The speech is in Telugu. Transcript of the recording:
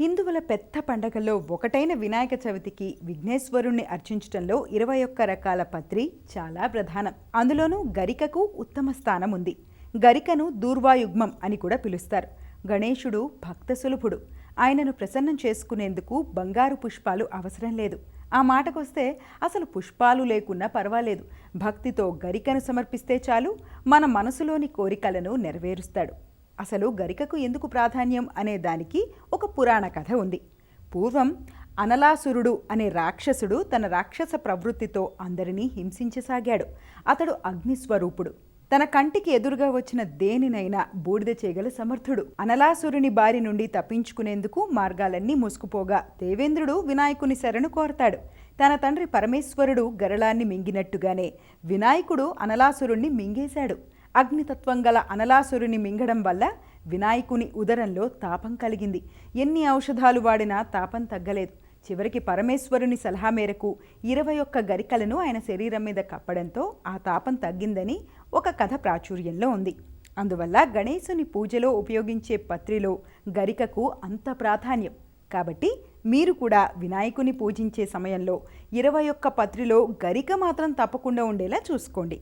హిందువుల పెద్ద పండగల్లో ఒకటైన వినాయక చవితికి విఘ్నేశ్వరుణ్ణి అర్చించటంలో ఇరవై ఒక్క రకాల పత్రి చాలా ప్రధానం. అందులోనూ గరికకు ఉత్తమ స్థానం ఉంది గరికను దూర్వాయుగ్మం అని కూడా పిలుస్తారు. గణేశుడు భక్త సులభుడు. ఆయనను ప్రసన్నం చేసుకునేందుకు బంగారు పుష్పాలు అవసరం లేదు. ఆ మాటకొస్తే అసలు పుష్పాలు లేకున్నా పర్వాలేదు. భక్తితో గరికను సమర్పిస్తే చాలు. మన మనసులోని కోరికలను నెరవేరుస్తాడు. అసలు గరికకు ఎందుకు ప్రాధాన్యం అనే దానికి ఒక పురాణ కథ ఉంది. పూర్వం అనలాసురుడు అనే రాక్షసుడు తన రాక్షస ప్రవృత్తితో అందరినీ హింసించసాగాడు. అతడు అగ్నిస్వరూపుడు. తన కంటికి ఎదురుగా వచ్చిన దేనినైనా బూడిద చేయగల సమర్థుడు. అనలాసురుని బారి నుండి తప్పించుకునేందుకు మార్గాలన్నీ మూసుకుపోగా దేవేంద్రుడు వినాయకుని శరణు కోరతాడు. తన తండ్రి పరమేశ్వరుడు గరళాన్ని మింగినట్టుగానే వినాయకుడు అనలాసురుణ్ణి మింగేశాడు. అగ్నితత్వం గల అనలాసురుని మింగడం వల్ల వినాయకుని ఉదరంలో తాపం కలిగింది. ఎన్ని ఔషధాలు వాడినా తాపం తగ్గలేదు. చివరికి పరమేశ్వరుని సలహా మేరకు ఇరవై ఒక్క గరికలను ఆయన శరీరం మీద కప్పడంతో ఆ తాపం తగ్గిందని ఒక కథ ప్రాచుర్యంలో ఉంది. అందువల్ల గణేశుని పూజలో ఉపయోగించే పత్రిలో గరికకు అంత ప్రాధాన్యం. కాబట్టి మీరు కూడా వినాయకుని పూజించే సమయంలో ఇరవై ఒక్క పత్రిలో గరిక మాత్రం తప్పకుండా ఉండేలా చూసుకోండి.